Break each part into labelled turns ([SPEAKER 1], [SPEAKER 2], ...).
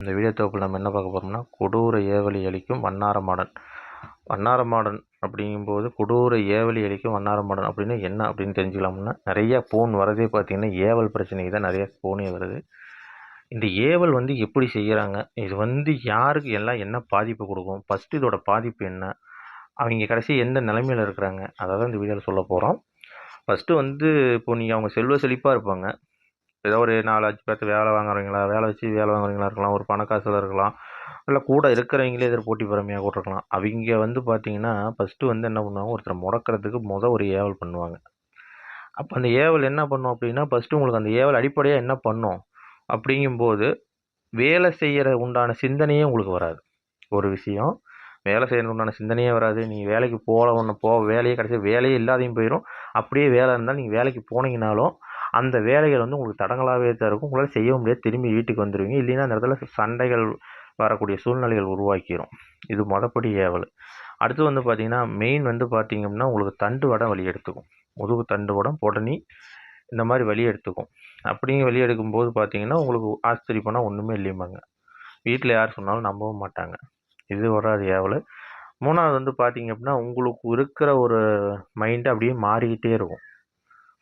[SPEAKER 1] இந்த வீடியோ தொகுப்பில் நம்ம என்ன பார்க்க போகிறோம்னா கொடூர ஏவலி அளிக்கும் வண்ணாரமாடன் வண்ணாரமாடன் அப்படிங்கும்போது கொடூர ஏவலி அளிக்கும் வண்ணாரமாடன் அப்படின்னு என்ன அப்படின்னு தெரிஞ்சுக்கலாம்னா நிறையா ஃபோன் வரதே பார்த்திங்கன்னா ஏவல் பிரச்சனைக்கு தான் நிறையா ஃபோனே வருது. இந்த ஏவல் வந்து எப்படி செய்கிறாங்க இது வந்து யாருக்கு எல்லாம் என்ன பாதிப்பு கொடுக்கும்? ஃபஸ்ட்டு இதோட பாதிப்பு என்ன? அவங்க கடைசி எந்த நிலைமையில் இருக்கிறாங்க? அதை தான் இந்த வீடியோவில் சொல்ல போகிறோம் ஃபஸ்ட்டு வந்து இப்போ நீங்கள் அவங்க செல்வ செழிப்பாக இருப்பாங்க. ஏதோ ஒரு நாலு அஞ்சு பேர்த்து வேலை வாங்குறவங்களா வேலை வச்சு வேலை வாங்குறவங்களா இருக்கலாம் ஒரு பணக்காசில் இருக்கலாம் இல்லை கூட இருக்கிறவங்களே எதிர் போட்டி பொறாமையாக கூட இருக்கலாம் அவங்க வந்து பார்த்தீங்கன்னா ஃபஸ்ட்டு வந்து என்ன பண்ணுவாங்க ஒருத்தர் முடக்கிறதுக்கு மொதல் ஒரு ஏவல் பண்ணுவாங்க. அப்போ அந்த ஏவல் என்ன பண்ணும் அப்படின்னா ஃபஸ்ட்டு உங்களுக்கு அந்த ஏவல் அடிப்படையாக என்ன பண்ணும்? அப்படிங்கும்போது வேலை செய்கிற உண்டான சிந்தனையே உங்களுக்கு வராது. ஒரு விஷயம் வேலை செய்யறது உண்டான சிந்தனையே வராது. நீங்கள் வேலைக்கு போகல ஒன்று போ வேலையே கிடச்சி வேலையே இல்லாதையும் போயிடும் அப்படியே வேலை இருந்தால் நீங்கள் வேலைக்கு போனீங்கனாலும் அந்த வேலைகள் வந்து உங்களுக்கு தடங்களாகவே தான் இருக்கும். உங்களால் செய்ய முடியாது. திரும்பி வீட்டுக்கு வந்துடுவீங்க இல்லைன்னா அந்த இடத்துல சண்டைகள் வரக்கூடிய சூழ்நிலைகள் உருவாக்கிடும் இது மொதப்படி ஏவல். அடுத்து வந்து பார்த்திங்கன்னா மெயின் வந்து பார்த்திங்கன்னா உங்களுக்கு தண்டு வடம் வலி எடுத்துக்கும். முதுகு தண்டு வடம் உடனே இந்த மாதிரி வலி எடுத்துக்கும். அப்படிங்க வலி எடுக்கும்போது பார்த்தீங்கன்னா உங்களுக்கு ஆச்சரியப்பனா ஒன்றுமே இல்லைம்பாங்க. வீட்டில் யார் சொன்னாலும் நம்பவும் மாட்டாங்க. இது வராது ஏவல். மூணாவது வந்து பார்த்திங்க அப்படின்னா உங்களுக்கு இருக்கிற ஒரு மைண்டு அப்படியே மாறிக்கிட்டே இருக்கும்.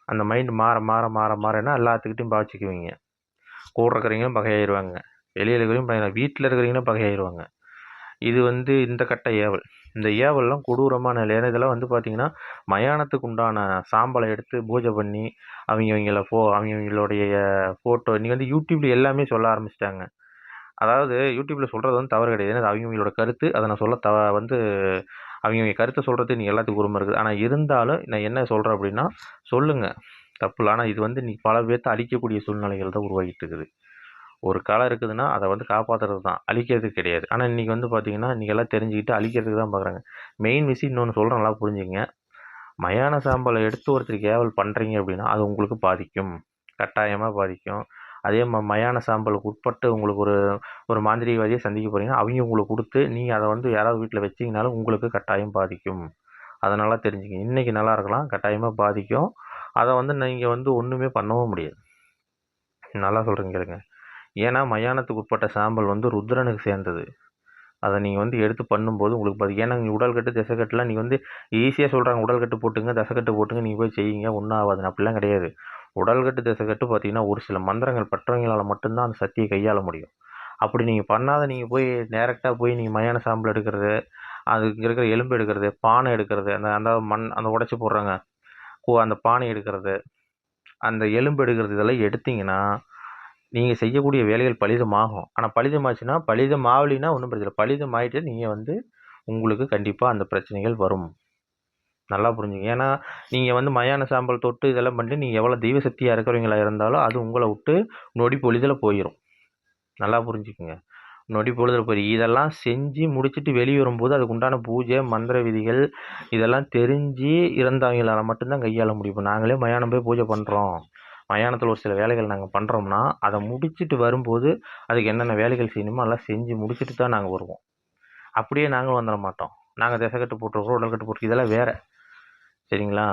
[SPEAKER 1] அந்த மைண்டு மாற மாற மாற மாறனா எல்லாத்துக்கிட்டையும் பாய்ச்சிக்குவீங்க கூட இருக்கிறவங்களும் பகையாயிருவாங்க. வெளியில் இருக்கிறவங்க பகை வீட்டில் இருக்கிறவங்களும் பகையாயிருவாங்க. இது வந்து இந்த கட்ட ஏவல். இந்த ஏவல்லாம் கொடூரமான நிலை ஏன்னா இதெல்லாம் வந்து பார்த்திங்கன்னா மயானத்துக்கு உண்டான சாம்பலை எடுத்து பூஜை பண்ணி அவங்க அவங்கள ஃபோ அவங்க அவங்களுடைய ஃபோட்டோ இன்றைக்கி வந்து யூடியூப்பில் எல்லாமே சொல்ல ஆரம்பிச்சிட்டாங்க. அதாவது யூடியூப்பில் சொல்கிறது வந்து தவறு கிடையாது. ஏன்னா அவங்க அவங்களோட கருத்து. அதை நான் சொல்ல தவ வந்து அவங்க அவங்க கருத்தை சொல்கிறது நீ எல்லாத்துக்கும் உரிமை இருக்குது. ஆனால் இருந்தாலும் நான் என்ன சொல்கிறேன் அப்படின்னா சொல்லுங்கள் தப்பு இல்லை. ஆனால் இது வந்து நீ பல பேர்த்த அழிக்கக்கூடிய சூழ்நிலைகள் தான் உருவாகிட்டு இருக்குது. ஒரு கலை இருக்குதுன்னா அதை வந்து காப்பாற்றுறது தான். அழிக்கிறதுக்கு கிடையாது. ஆனால் இன்றைக்கி வந்து பார்த்திங்கன்னா இன்றைக்கி எல்லாம் தெரிஞ்சுக்கிட்டு அழிக்கிறதுக்கு தான் பார்க்குறாங்க மெயின் விஷயம் இன்னொன்று சொல்கிறேன் நல்லா புரிஞ்சுங்க மயான சாம்பலை எடுத்து ஒருத்தர் கேவல் பண்ணுறீங்க அப்படின்னா அது உங்களுக்கு பாதிக்கும். கட்டாயமாக பாதிக்கும். அதே ம மயான சாம்பலுக்கு உட்பட்டு உங்களுக்கு ஒரு ஒரு மாந்திரிகவாதியை சந்திக்க போகிறீங்கன்னா அவங்க உங்களுக்கு கொடுத்து நீங்கள் அதை வந்து யாராவது வீட்டில் வச்சிங்கனாலும் உங்களுக்கு கட்டாயம் பாதிக்கும். அதனால் தெரிஞ்சுங்க இன்றைக்கி நல்லா இருக்கலாம் கட்டாயமாக பாதிக்கும். அதை வந்து நீங்கள் வந்து ஒன்றுமே பண்ணவும் முடியாது. நல்லா சொல்கிறீங்க கேளுங்க. ஏன்னா மயானத்துக்கு உட்பட்ட சாம்பல் வந்து ருத்ரனுக்கு சேர்ந்தது. அதை நீங்கள் வந்து எடுத்து பண்ணும்போது உங்களுக்கு பார்த்து ஏன்னா நீங்கள் உடல்கட்டு திசைக்கட்டுலாம் நீங்கள் வந்து ஈஸியாக சொல்கிறாங்க உடல்கட்டு போட்டுங்க தசைக்கட்டு போட்டுங்க நீங்கள் போய் செய்யுங்க ஒன்றும் ஆகாது அப்படிலாம் கிடையாது. உடல்கட்டு திசைக்கட்டு பார்த்தீங்கன்னா ஒரு சில மந்திரங்கள் பற்றவங்களால் மட்டும்தான் அந்த சக்தியை கையாள முடியும். அப்படி நீங்கள் பண்ணாத நீங்கள் போய் டேரெக்டாக போய் நீங்கள் மயான சாம்பல் எடுக்கிறது அதுக்கு இருக்கிற எலும்பு எடுக்கிறது பானை எடுக்கிறது அந்த அந்த மண் அந்த உடச்சி போடுறாங்க. ஓ அந்த பானை எடுக்கிறது அந்த எலும்பு எடுக்கிறது இதெல்லாம் எடுத்திங்கன்னா நீங்கள் செய்யக்கூடிய வேலைகள் பலிதமாகும். ஆனால் பலிதமாச்சுன்னா பலிதம் ஆகலின்னா ஒன்றும் பிரச்சனை பலிதம் ஆகிட்டு நீங்கள் வந்து உங்களுக்கு கண்டிப்பாக அந்த பிரச்சனைகள் வரும். நல்லா புரிஞ்சுங்க. ஏன்னா நீங்கள் வந்து மயான சாம்பல் தொட்டு இதெல்லாம் பண்ணிட்டு நீங்கள் எவ்வளோ தெய்வ சக்தியாக இருக்கிறவங்களா இருந்தாலும் அது உங்களை விட்டு நொடி பொழுதில் போயிடும் நல்லா புரிஞ்சுக்குங்க. நொடி பொழுதில் போய் இதெல்லாம் செஞ்சு முடிச்சுட்டு வெளியே வரும்போது அதுக்கு உண்டான பூஜை மந்திர விதிகள் இதெல்லாம் தெரிஞ்சு இறந்தவங்களால் மட்டும்தான் கையாள முடியும். நாங்களே மயானம் போய் பூஜை பண்ணுறோம் மயானத்தில் ஒரு சில வேலைகள் நாங்கள் பண்ணுறோம்னா அதை முடிச்சுட்டு வரும்போது அதுக்கு என்னென்ன வேலைகள் செய்யணுமோ அதெல்லாம் செஞ்சு முடிச்சுட்டு தான் நாங்கள் வருவோம். அப்படியே நாங்களும் வந்துட மாட்டோம். நாங்கள் திசைக்கட்டு போட்டிருக்கோம் உடல்கட்டு போட்டிருக்கோம் இதெல்லாம் வேறு. சரிங்களா?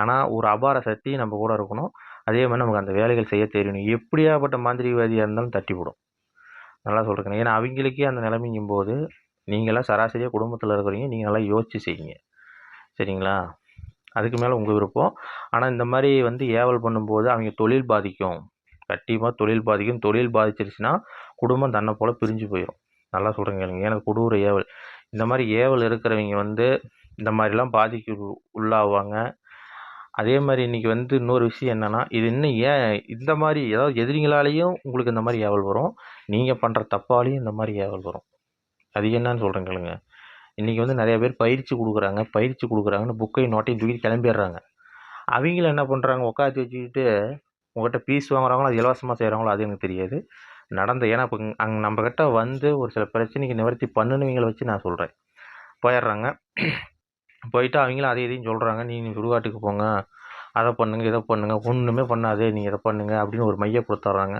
[SPEAKER 1] ஆனால் ஒரு அபார சக்தி நம்ம கூட இருக்கணும். அதே மாதிரி நமக்கு அந்த வேலைகள் செய்ய தெரியணும். எப்படியாப்பட்ட மாந்திரிகவாதியாக இருந்தாலும் தட்டி விடும் நல்லா சொல்கிறேன் ஏன்னா அவங்களுக்கே அந்த நிலைமைங்கும் போது நீங்களாம் சராசரியாக குடும்பத்தில் இருக்கிறீங்க. நீங்கள் நல்லா யோசித்து செய்யுங்க. சரிங்களா? அதுக்கு மேலே உங்கள் விருப்பம். ஆனால் இந்த மாதிரி வந்து ஏவல் பண்ணும்போது அவங்க தொழில் பாதிக்கும். கண்டிப்பாக தொழில் பாதிக்கும். தொழில் பாதிச்சிருச்சுன்னா குடும்பம் தன்னை போல் பிரிஞ்சு போயிடும் நல்லா சொல்கிறேங்க கேளுங்க ஏன்னா கொடூர ஏவல். இந்த மாதிரி ஏவல் இருக்கிறவங்க வந்து இந்த மாதிரிலாம் பாதிக்கு உள்ளாவாங்க. அதே மாதிரி இன்றைக்கி வந்து இன்னொரு விஷயம் என்னென்னா இது இன்னும் ஏன் இந்த மாதிரி ஏதாவது எதிரிங்களாலேயும் உங்களுக்கு இந்த மாதிரி ஏவல் வரும். நீங்கள் பண்ணுற தப்பாலேயும் இந்த மாதிரி ஏவல் வரும். அது என்னன்னு சொல்கிறேன் கேளுங்க. இன்றைக்கி வந்து நிறைய பேர் பயிற்சி கொடுக்குறாங்க. பயிற்சி கொடுக்குறாங்கன்னு புக்கையும் நோட்டையும் தூக்கி கிளம்பிடுறாங்க. அவங்கள என்ன பண்ணுறாங்க உட்காந்து வச்சுக்கிட்டு உங்கள்கிட்ட பீஸ் வாங்குறாங்களோ அது இலவசமாக செய்கிறாங்களோ அது எனக்கு தெரியாது. நடந்த ஏன்னா இப்போ அங்கே நம்மக்கிட்ட வந்து ஒரு சில பிரச்சனைக்கு நிவர்த்தி பண்ணுனவங்களை வச்சு நான் சொல்கிறேன் போயிடுறாங்க. போயிட்டு அவங்களும் அதையும் இதையும் சொல்கிறாங்க நீங்கள் சுடுகாட்டுக்கு போங்க. அதை பண்ணுங்க இதை பண்ணுங்க. ஒன்றுமே பண்ணாதே நீங்கள் இதை பண்ணுங்க அப்படின்னு ஒரு மைய கொடுத்துட்றாங்க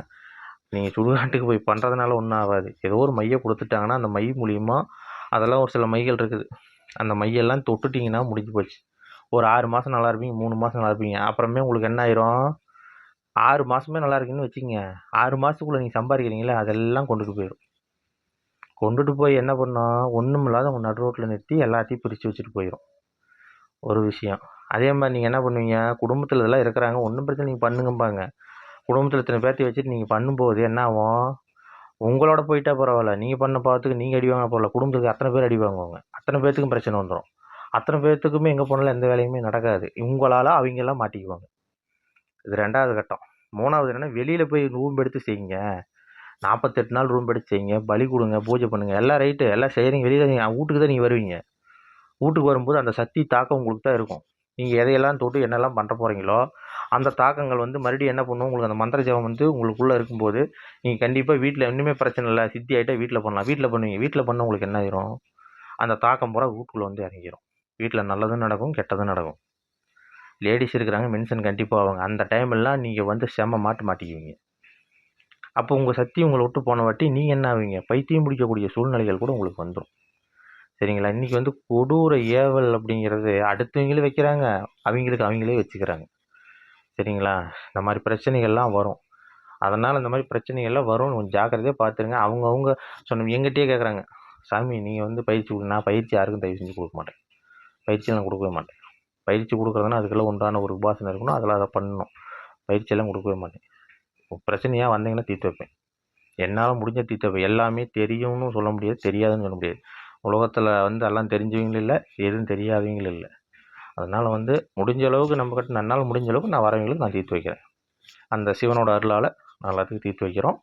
[SPEAKER 1] நீங்கள் சுடுகாட்டுக்கு போய் பண்ணுறதுனால ஒன்றும் ஆகாது. ஏதோ ஒரு மையை கொடுத்துட்டாங்கன்னா அந்த மை மூலிமா அதெல்லாம் ஒரு சில மைகள் இருக்குது. அந்த மையெல்லாம் தொட்டுட்டிங்கன்னா முடிஞ்சு போச்சு. ஒரு ஆறு மாதம் நல்லா இருப்பீங்க மூணு மாதம் நல்லா இருப்பீங்க. அப்புறமே உங்களுக்கு என்ன ஆயிரும்? ஆறு மாதமே நல்லா இருக்கீங்கன்னு வச்சுக்கோங்க. ஆறு மாதத்துக்குள்ளே நீங்கள் சம்பாதிக்கிறீங்களே அதெல்லாம் கொண்டுட்டு போயிடும் கொண்டுட்டு போய் என்ன பண்ணோம் ஒன்றும் இல்லாத நடு ரோட்டில் நிறுத்தி எல்லாத்தையும் பிரித்து வச்சுட்டு போயிடும் ஒரு விஷயம். அதே மாதிரி நீங்கள் என்ன பண்ணுவீங்க குடும்பத்தில் இதெல்லாம் இருக்கிறாங்க ஒன்றும் பிரச்சனை நீங்கள் பண்ணுங்கம்பாங்க. குடும்பத்தில் இத்தனை பேர்த்தி வச்சுட்டு நீங்கள் பண்ணும்போது என்ன ஆகும்? உங்களோட போயிட்டா பரவாயில்ல நீங்கள் பண்ண பார்த்துக்கு நீங்கள் அடி வாங்க பரவாயில்ல குடும்பத்துக்கு அத்தனை பேர் அடி அத்தனை பேர்த்துக்கும் பிரச்சனை வந்துடும் அத்தனை பேர்த்துக்குமே எங்கே போனாலும் எந்த வேலையுமே நடக்காது. உங்களால் அவங்கெல்லாம் மாட்டிக்குவாங்க. இது ரெண்டாவது கட்டம். மூணாவது என்னென்னா வெளியில் போய் ரூம் எடுத்து செய்யுங்க. நாற்பத்தெட்டு நாள் ரூம் எடுத்து செய்யுங்க பலி கொடுங்க பூஜை பண்ணுங்கள் எல்லாம் ரைட்டு எல்லாம் செய்கிறீங்க வெளியில் நீங்கள் வீட்டுக்கு தான் நீங்கள் வருவீங்க. வீட்டுக்கு வரும்போது அந்த சக்தி தாக்கம் உங்களுக்கு தான் இருக்கும். நீங்கள் எதையெல்லாம் தொட்டு என்னெல்லாம் பண்ணுற போகிறீங்களோ அந்த தாக்கங்கள் வந்து மறுபடியும் என்ன பண்ணும்? உங்களுக்கு அந்த மந்திர ஜபம் வந்து உங்களுக்குள்ளே இருக்கும்போது நீங்கள் கண்டிப்பாக வீட்டில் இன்னுமே பிரச்சனை இல்லை. சித்தி ஆகிட்டா வீட்டில் பண்ணலாம். வீட்டில் பண்ணுவீங்க. வீட்டில் பண்ண உங்களுக்கு என்ன ஆயிரும்? அந்த தாக்கம் பூரா வீட்டுக்குள்ளே வந்து இறங்கிரும். வீட்டில் நல்லதும் நடக்கும் கெட்டதும் நடக்கும். லேடிஸ் இருக்கிறாங்க மென்ஷன் கண்டிப்பாக ஆவாங்க அந்த டைம்லாம் நீங்கள் வந்து செம்ம மாட்டு மாட்டிக்குவீங்க. அப்போ உங்கள் சக்தி உங்களை விட்டு போன வாட்டி நீங்கள் என்ன ஆவீங்க? பைத்தியம் பிடிக்கக்கூடிய சூழ்நிலைகள் கூட உங்களுக்கு வந்துடும் சரிங்களா? இன்றைக்கி வந்து கொடூர ஏவல் அப்படிங்கிறது அடுத்தவங்களும் வைக்கிறாங்க. அவங்களுக்கு அவங்களே வச்சுக்கிறாங்க. சரிங்களா? இந்த மாதிரி பிரச்சனைகள்லாம் வரும். அதனால் இந்த மாதிரி பிரச்சனைகள்லாம் வரும் கொஞ்சம் ஜாக்கிரதையாக பார்த்துருங்க. அவங்கவுங்க சொன்ன எங்கிட்டே கேட்குறாங்க சாமி நீங்கள் வந்து பயிற்சி கொடு. நான் பயிற்சி யாருக்கும் தயவு செஞ்சு கொடுக்க மாட்டேன். பயிற்சி நான் கொடுக்கவே மாட்டேன். பயிற்சி கொடுக்குறதுனா அதுக்கெல்லாம் உண்டான ஒரு உபாசனை இருக்கணும். அதெல்லாம் அதை பண்ணணும். பயிற்சியெல்லாம் கொடுக்கவே மாட்டேன். பிரச்சனையாக வந்தீங்கன்னா தீர்த்து வைப்பேன். என்னால் முடிஞ்ச தீர்த்து வைப்பேன். எல்லாமே தெரியும்னு சொல்ல முடியாது தெரியாதுன்னு சொல்ல முடியாது. உலகத்தில் வந்து எல்லாம் தெரிஞ்சவங்களும் இல்லை எதுவும் தெரியாதவங்களும் இல்லை. அதனால் வந்து முடிஞ்ச அளவுக்கு நம்மக்கிட்ட நன்னால் முடிஞ்ச அளவுக்கு நான் வரவங்களுக்கு நான் தீர்த்து வைக்கிறேன். அந்த சிவனோட அருளால் நான் எல்லாத்துக்கும் தீர்த்து வைக்கிறோம்.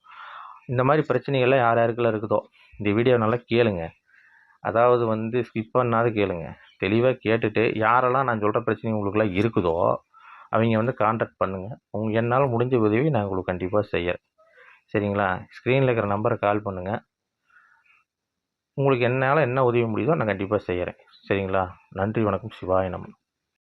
[SPEAKER 1] இந்த மாதிரி பிரச்சனைகள்லாம் யார் யாருக்கெல்லாம் இருக்குதோ இந்த வீடியோ நல்லா கேளுங்க. அதாவது வந்து ஸ்கிப் பண்ணாத கேளுங்க. தெளிவாக கேட்டுட்டு யாரெல்லாம் நான் சொல்கிற பிரச்சனை உங்களுக்குலாம் இருக்குதோ அவங்க வந்து காண்டாக்ட் பண்ணுங்கள் உங்கள் என்னால் முடிஞ்ச உதவி நான் உங்களுக்கு கண்டிப்பாக செய்கிறேன் சரிங்களா? ஸ்க்ரீனில் இருக்கிற நம்பரை கால் பண்ணுங்கள் உங்களுக்கு என்னால் என்ன உதவி முடியுதோ நான் கண்டிப்பாக செய்கிறேன் சரிங்களா? நன்றி வணக்கம். சிவாய நம்ம